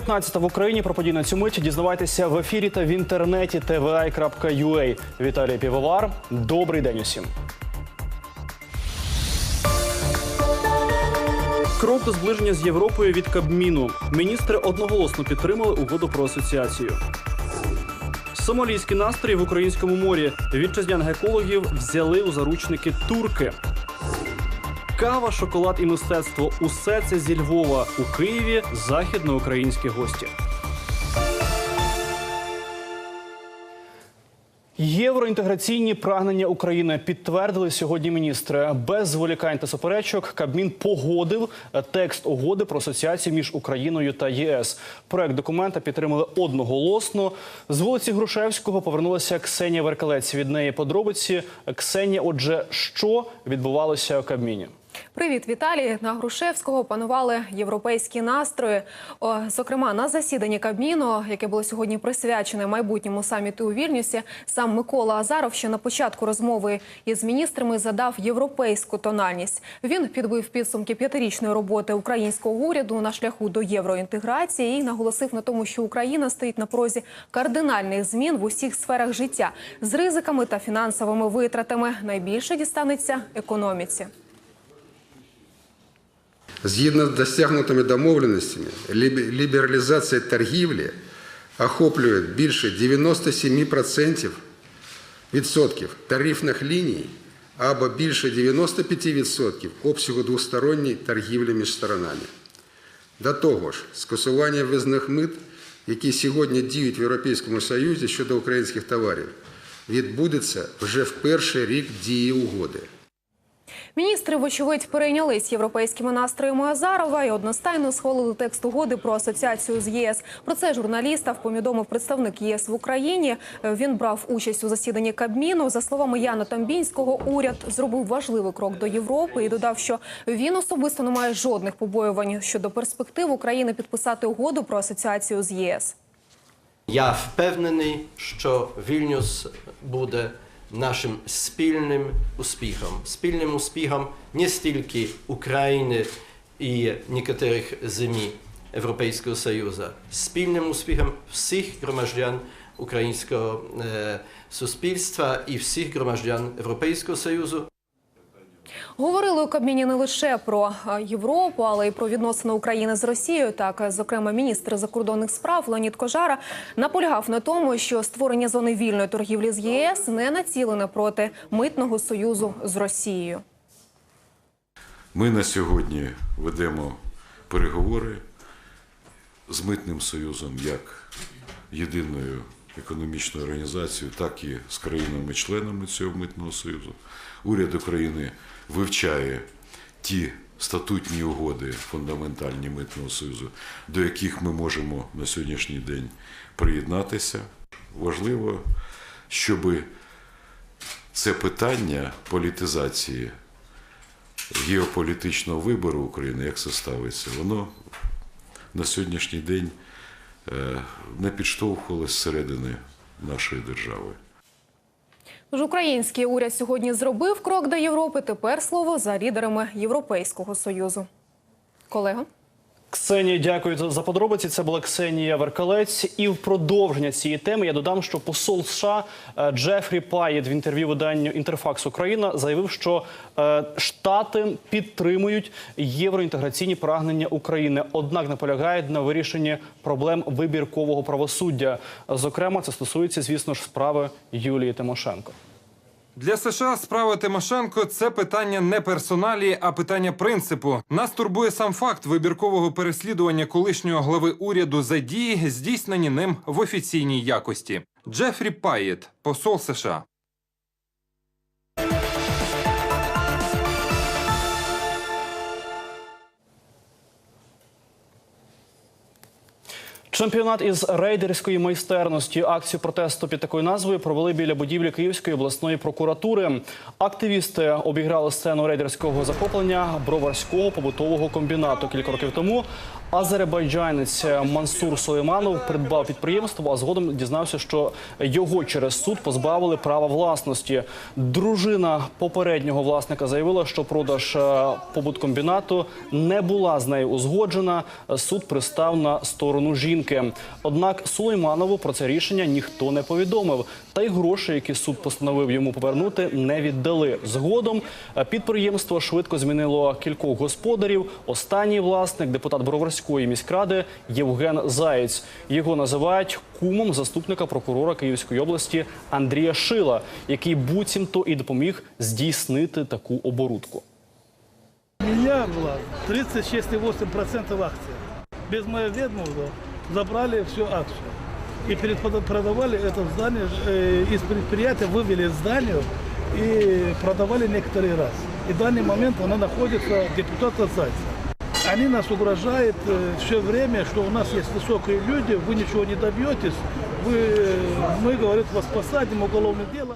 15 в Україні про події на цю мить дізнавайтеся в ефірі та в інтернеті tvi.ua. Віталій Півовар. Добрий день усім. Крок до зближення з Європою від Кабміну. Міністри одноголосно підтримали угоду про асоціацію. Сомалійські настрої в українському морі. Вітчизняних екологів взяли у заручники турки. Кава, шоколад і мистецтво усе це зі Львова. У Києві західноукраїнські гості. Євроінтеграційні прагнення України підтвердили сьогодні міністри. Без зволікань та суперечок Кабмін погодив текст угоди про асоціацію між Україною та ЄС. Проект документа підтримали одноголосно. З вулиці Грушевського повернулася Ксенія Веркалець. Від неї подробиці. Ксенія, отже, що відбувалося у Кабміні? Привіт, Віталій. На Грушевського панували європейські настрої. О, зокрема, на засіданні Кабміну, яке було сьогодні присвячене майбутньому саміту у Вільнюсі, сам Микола Азаров ще на початку розмови із міністрами задав європейську тональність. Він підбив підсумки п'ятирічної роботи українського уряду на шляху до євроінтеграції і наголосив на тому, що Україна стоїть на порозі кардинальних змін в усіх сферах життя з ризиками та фінансовими витратами. Найбільше дістанеться економіці. Згідно з досягнутими домовленостями, лібе- лібералізація торгівлі охоплює більше 97% відсотків тарифних ліній або більше 95% обсягу двосторонньої торгівлі між сторонами. До того ж, скасування ввізних мит, які сьогодні діють в Європейському Союзі щодо українських товарів, відбудеться вже в перший рік дії угоди. Міністри, вочевидь, перейнялись європейськими настроями Азарова і одностайно схвалили текст угоди про асоціацію з ЄС. Про це журналістам повідомив представник ЄС в Україні. Е, Він брав участь у засіданні Кабміну. За словами Яна Тамбінського, уряд зробив важливий крок до Європи і додав, що він особисто не має жодних побоювань щодо перспектив України підписати угоду про асоціацію з ЄС. Я впевнений, що Вільнюс буде нашим спільним успіхом. Спільним успіхом не стільки України і некоторих землі Європейського Союзу, спільним успіхом всіх громадян українського е, суспільства і всіх громадян Європейського Союзу. Говорили у Кабміні не лише про е, Європу, але й про відносини України з Росією. Так, е, зокрема, міністр закордонних справ Леонід Кожара наполягав на тому, що створення зони вільної торгівлі з ЄС не націлене проти митного союзу з Росією. Ми на сьогодні ведемо переговори з Митним Союзом як єдиною економічною організацією, так і з країнами-членами цього митного союзу. Уряд України вивчає ті статутні угоди фундаментальні митного союзу, до яких ми можемо на сьогоднішній день приєднатися. Важливо, щоб це питання політизації геополітичного вибору України, як це ставиться, воно на сьогоднішній день е, не підштовхувалось зсередини нашої держави. Тож український уряд сьогодні зробив крок до Європи. Тепер слово за лідерами Європейського союзу. Колега. Ксенія, дякую за- подробиці. Це була Ксенія Веркалець. І в продовження цієї теми я додам, що посол США е, Джефрі Паєт в інтерв'ю виданню Інтерфакс Україна заявив, що е, штати підтримують євроінтеграційні прагнення України, однак наполягають на вирішенні проблем вибіркового правосуддя. Зокрема, це стосується, звісно ж, справи Юлії Тимошенко. Для США справа Тимошенко це питання не персоналі, а питання принципу. Нас турбує сам факт вибіркового переслідування колишнього глави уряду за дії, здійснені ним в офіційній якості. Джефрі Паєт, посол США. Чемпіонат із рейдерської майстерності. Акцію протесту під такою назвою провели біля будівлі Київської обласної прокуратури. Активісти обіграли сцену рейдерського захоплення броварського побутового комбінату кілька років тому. Азербайджанець Мансур Сулейманов придбав підприємство, а згодом дізнався, що його через суд позбавили права власності. Дружина попереднього власника заявила, що продаж е, побуткомбінату не була з нею узгоджена. Суд пристав на сторону жінки. Однак Сулейманову про це рішення ніхто не повідомив. Та й гроші, які суд постановив йому повернути, не віддали. Згодом е, підприємство швидко змінило кількох господарів. Останній власник, депутат Броварської міськради Євген Заєць. Його називають кумом заступника прокурора Київської області Андрія Шила, який буцімто і допоміг здійснити таку оборудку. У меня было 36,8% акций. Без моего ведомства забрали всю акцию. И перед- продавали это здание, э, из предприятия вывели здание и продавали некоторый раз. И в данный момент она находится депутата Зайца. Они нас угрожают все время, что у нас есть высокие люди, вы ничего не добьетесь, вы, э, мы, говорит, вас посадим, уголовное дело.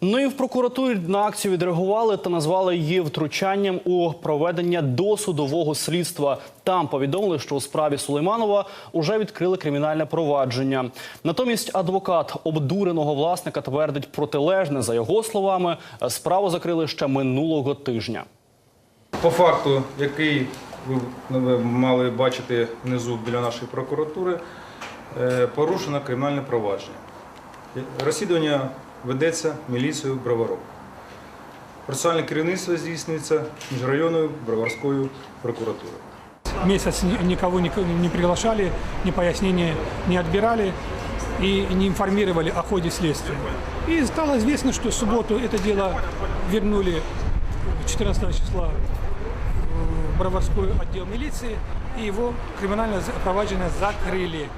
Ну і в прокуратурі на акцію відреагували та назвали її втручанням у проведення досудового слідства. Там повідомили, що у справі Сулейманова уже відкрили кримінальне провадження. Натомість адвокат обдуреного власника твердить протилежне. За його словами, справу закрили ще минулого тижня. По факту, який ви ви мали бачити внизу біля нашої прокуратури, е, порушено кримінальне провадження. Розслідування ведеться міліцією Броварок. Процесуальне керівництво здійснюється міжрайонною Броварською прокуратурою. месяц ни- никого не, не приглашали, ни пояснения не отбирали и не информировали о ходе следствия. И стало известно, что в субботу это дело вернули 14 числа в Броварской отдел милиции, и его криминальное проваджение закрыли.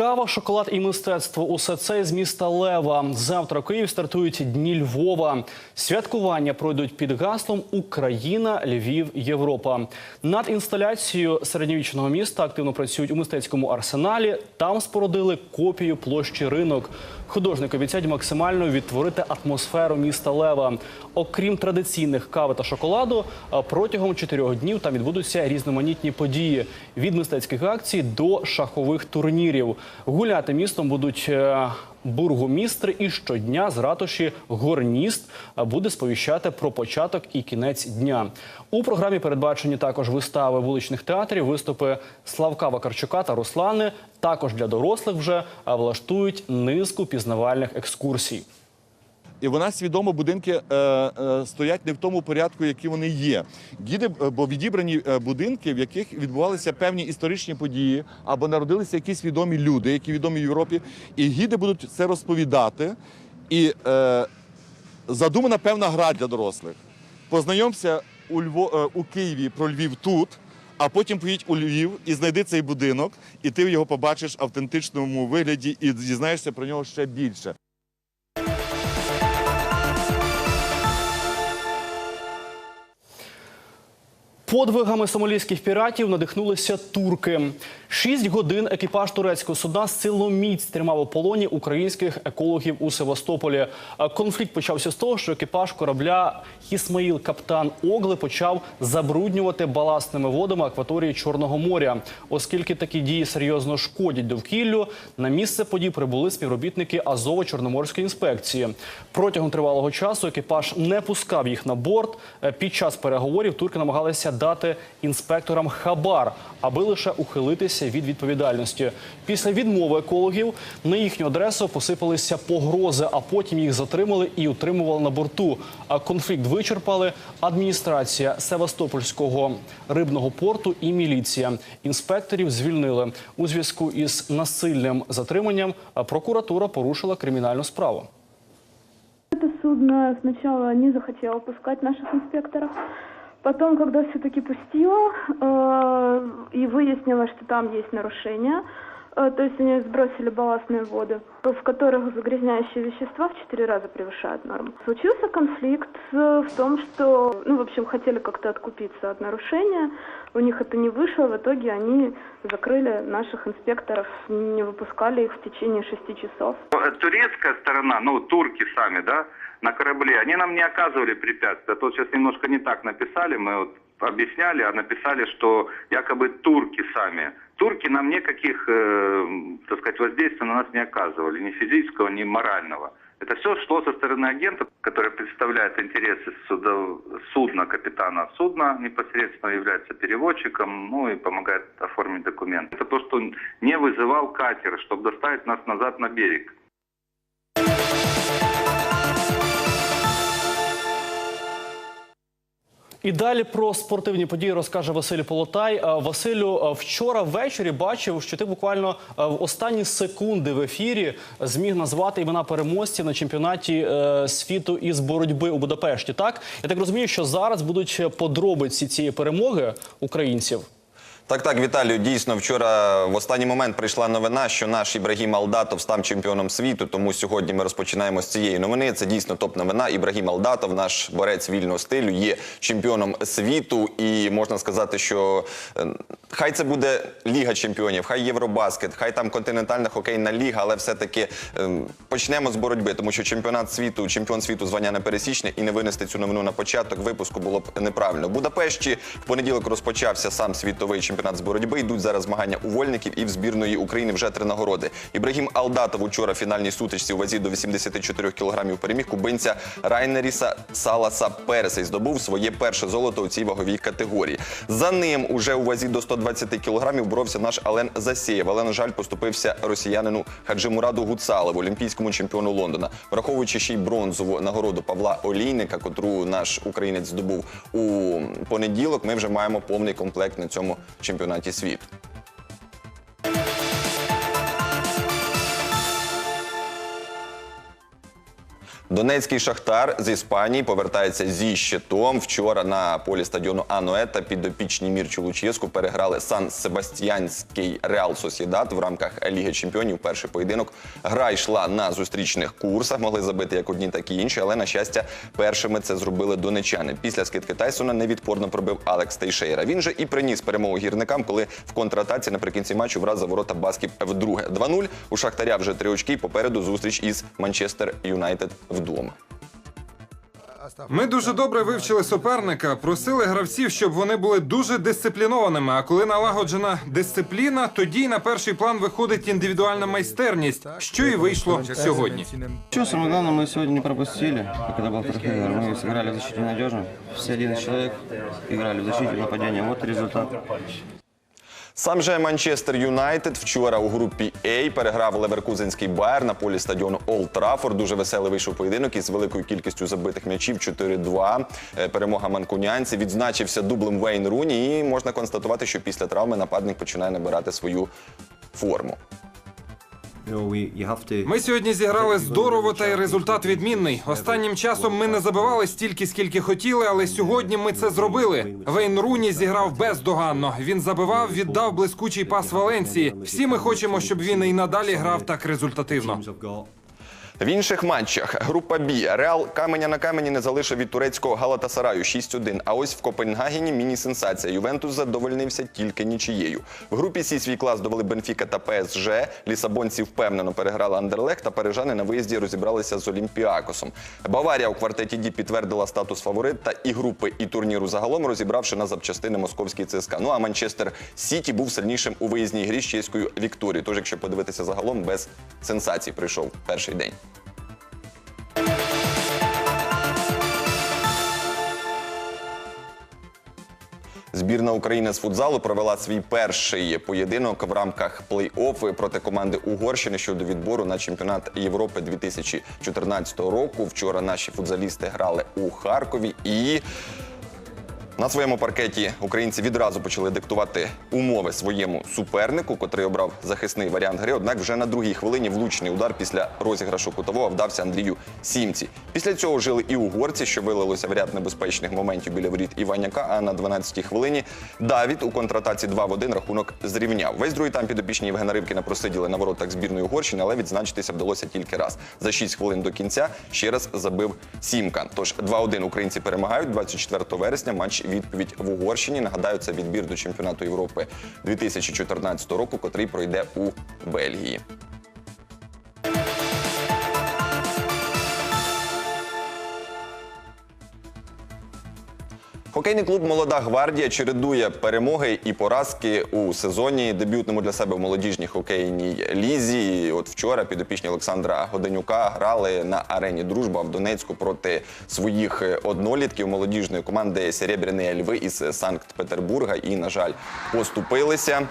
Кава, шоколад і мистецтво усе це з міста Лева. Завтра в Київ стартують дні Львова. Святкування пройдуть під гаслом Україна, Львів, Європа. Над інсталяцією середньовічного міста активно працюють у мистецькому арсеналі. Там спорудили копію площі ринок. Художники обіцяють максимально відтворити атмосферу міста Лева. Окрім традиційних кави та шоколаду, протягом чотирьох днів там відбудуться різноманітні події від мистецьких акцій до шахових турнірів. Гуляти містом будуть е, бургомістри, і щодня з ратуші горніст буде сповіщати про початок і кінець дня. У програмі передбачені також вистави вуличних театрів, виступи Славка Вакарчука та Руслани. Також для дорослих вже е, влаштують низку пізнавальних екскурсій. І вона свідомо будинки е, е, стоять не в тому порядку, які вони є. Гіди, е, бо відібрані е, будинки, в яких відбувалися певні історичні події, або народилися якісь відомі люди, які відомі в Європі, і гіди будуть це розповідати. І е, задумана певна гра для дорослих. Познайомся у Льво, е, у Києві про Львів тут. А потім поїдь у Львів і знайди цей будинок, і ти його побачиш в автентичному вигляді і дізнаєшся про нього ще більше. Подвигами сомалійських піратів надихнулися турки. Шість годин екіпаж турецького судна силоміць тримав у полоні українських екологів у Севастополі. Конфлікт почався з того, що екіпаж корабля Ісмаїл Каптан Огли почав забруднювати баласними водами акваторії Чорного моря. Оскільки такі дії серйозно шкодять довкіллю, на місце подій прибули співробітники Азово-Чорноморської інспекції. Протягом тривалого часу екіпаж не пускав їх на борт. Е, Під час переговорів турки намагалися дати інспекторам хабар, аби лише ухилитися від відповідальності. Після відмови екологів на їхню адресу посипалися погрози, а потім їх затримали і утримували на борту. А конфлікт вичерпали адміністрація Севастопольського рибного порту і міліція. Інспекторів звільнили у зв'язку із насильним затриманням. Прокуратура порушила кримінальну справу. Это судно сначала не захотело пускать наших инспекторов. Потом, когда все-таки пустила э, и выяснила, что там есть нарушения, Э, То есть они сбросили балластные воды, в которых загрязняющие вещества в 4 раза превышают норму. Случился конфликт э, в том, что, ну, в общем, хотели как-то откупиться от нарушения, у них это не вышло, в итоге они закрыли наших инспекторов, не выпускали их в течение 6 часов. Турецкая сторона, ну, турки сами, да, на корабле, они нам не оказывали препятствия. А то сейчас немножко не так написали, мы вот объясняли, а написали, что якобы турки сами. Турки нам никаких, э, так сказать, воздействия на нас не оказывали, ни физического, ни морального. Это все шло со стороны агента, который представляет интересы судов- судна, капитана судна, непосредственно является переводчиком, ну и помогает оформить документы. Это то, что не вызывал катер, чтобы доставить нас назад на берег. І далі про спортивні події розкаже Василь Полотай. Е, Василю, е, вчора ввечері бачив, що ти буквально е, в останні секунди в ефірі зміг назвати імена переможців на чемпіонаті світу із боротьби у Будапешті. Так я так розумію, що зараз будуть подробиці цієї перемоги українців. Так, так, Віталію. Дійсно, вчора в останній момент прийшла новина, що наш Ібрагім Алдатов став чемпіоном світу. Тому сьогодні ми розпочинаємо з цієї новини. Це дійсно топ-новина. Ібрагім Алдатов, наш борець вільного стилю, є чемпіоном світу. І можна сказати, що е, хай це буде Ліга чемпіонів, хай Євробаскет, хай там континентальна хокейна ліга, але все-таки е, почнемо з боротьби, тому що чемпіонат світу, чемпіон світу звання не пересічне, і не винести цю новину на початок випуску було б неправильно. В Будапешті в понеділок розпочався сам світовий чемпіонат з боротьби. Йдуть зараз змагання у вольників і в збірної України вже три нагороди. Ібрагім Алдатов учора в фінальній сутичці у вазі до 84 кілограмів переміг кубинця Райнеріса Саласа Переса і здобув своє перше золото у цій ваговій категорії. За ним уже у вазі до 120 кілограмів боровся наш Ален Засєєв. Але, на жаль, поступився росіянину Хаджимураду Гуцалову, олімпійському чемпіону Лондона. Враховуючи ще й бронзову нагороду Павла Олійника, котру наш українець здобув у понеділок, ми вже маємо повний комплект на цьому чемпіонаті світу. Донецький шахтар з Іспанії повертається зі щитом. Вчора на полі стадіону Аноета підопічні Мірчу Луческу переграли Сан Себастьянський Реал Сосідат в рамках Ліги Чемпіонів. Перший поєдинок гра йшла на зустрічних курсах. Могли забити як одні, так і інші. Але на щастя, першими це зробили донечани. Після скидки Тайсона невідпорно пробив Алекс Тейшейра. Він же і приніс перемогу гірникам, коли в контратаці наприкінці матчу враз за ворота басків вдруге. 2-0. У Шахтаря вже три очки. Попереду зустріч із Манчестер Юнайтед вдома. Ми дуже добре вивчили суперника, просили гравців, щоб вони були дуже дисциплінованими. А коли налагоджена дисципліна, тоді й на перший план виходить індивідуальна майстерність, що і вийшло сьогодні. Что самое главное, мы сегодня не пропустили, как это был вторых игр. Мы сыграли в защите надежно. Все 11 человек играли в защите нападения. Вот и результат. Сам же Манчестер Юнайтед вчора у групі А переграв Леверкузенський Байер на полі стадіону Олд Траффорд. Дуже веселий вийшов поєдинок із великою кількістю забитих м'ячів 4-2. Е, Перемога манкунянці Відзначився дублем Вейн Руні. І можна констатувати, що після травми нападник починає набирати свою форму. Ми сьогодні зіграли здорово, та й результат відмінний. Останнім часом ми не забивали стільки, скільки хотіли, але сьогодні ми це зробили. Вейн Руні зіграв бездоганно. Він забивав, віддав блискучий пас Валенції. Всі ми хочемо, щоб він і надалі грав так результативно. В інших матчах група Бі Реал каменя на камені не залишив від турецького Галатасараю 6-1. А ось в Копенгагені міні-сенсація. Ювентус задовольнився тільки нічією. В групі Сі свій клас довели Бенфіка та ПСЖ. Лісабонці впевнено переграли Андерлех та парижани на виїзді розібралися з Олімпіакосом. Баварія у квартеті Ді підтвердила статус фаворита і групи, і турніру загалом, розібравши на запчастини московський ЦСКА. Ну а Манчестер Сіті був сильнішим у виїзній грі з чеською Вікторією. Тож, якщо подивитися загалом, без сенсацій прийшов перший день. Збірна України з футзалу провела свій перший поєдинок в рамках плей-офф проти команди Угорщини щодо відбору на чемпіонат Європи 2014 року. Вчора наші футзалісти грали у Харкові і На своєму паркеті українці відразу почали диктувати умови своєму супернику, котрий обрав захисний варіант гри. Однак вже на другій хвилині влучний удар після розіграшу кутового вдався Андрію Сімці. Після цього жили і угорці, що вилилося в ряд небезпечних моментів біля воріт Іваняка. А на 12-й хвилині Давід у контратаці 2 в 1 рахунок зрівняв. Весь другий там підопічні Євгена Рибкіна просиділи на воротах збірної Угорщини, але відзначитися вдалося тільки раз. За 6 хвилин до кінця ще раз забив Сімка. Тож 2-1 українці перемагають 24 вересня. Матч відповідь в Угорщині. Нагадаю, це відбір до чемпіонату Європи 2014 року, котрий пройде у Бельгії. Хокейний клуб Молода гвардія чередує перемоги і поразки у сезоні дебютному для себе в молодіжній хокейній лізі. От вчора підопічні Олександра Годенюка грали на арені Дружба в Донецьку проти своїх е, однолітків молодіжної команди Серебряні Льви із Санкт-Петербурга. І, на жаль, поступилися.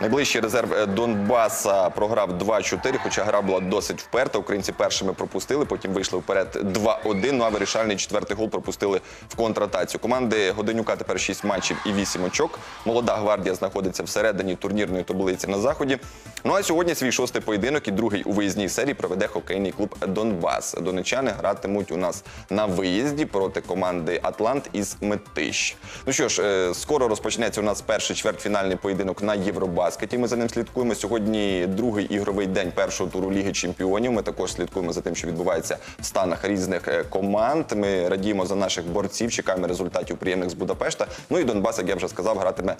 Найближчий резерв е, Донбаса програв 2-4, хоча гра була досить вперта. Українці першими пропустили, потім вийшли вперед 2-1. Ну а вирішальний четвертий гол пропустили в контратацію. Команди Годенюка тепер 6 матчів і 8 очок. Молода гвардія знаходиться всередині турнірної таблиці на заході. Ну а сьогодні свій шостий поєдинок і другий у виїзній серії проведе хокейний клуб Донбас. Донечани гратимуть у нас на виїзді проти команди Атлант із Метищ. Ну що ж, е, скоро розпочнеться у нас перший чвертьфінальний поєдинок на Євробаскеті. Ми за ним слідкуємо. Сьогодні другий ігровий день першого туру Ліги Чемпіонів. Ми також слідкуємо за тим, що відбувається в станах різних е, команд. Ми радіємо за наших борців, чекаємо результатів приємних з Будапешта. Ну і Донбас, як я вже сказав, гратиме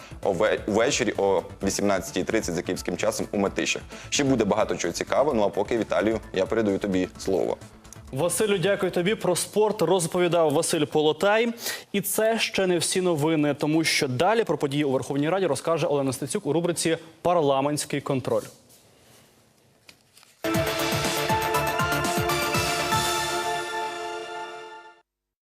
увечері о 18.30 за київським часом у Метищах. Ще буде багато чого цікавого. Ну а поки Віталію, я передаю тобі слово. Василю, дякую тобі про спорт. Розповідав Василь Полотай. І це ще не всі новини, тому що далі про події у Верховній Раді розкаже Олена Стецюк у рубриці Парламентський контроль.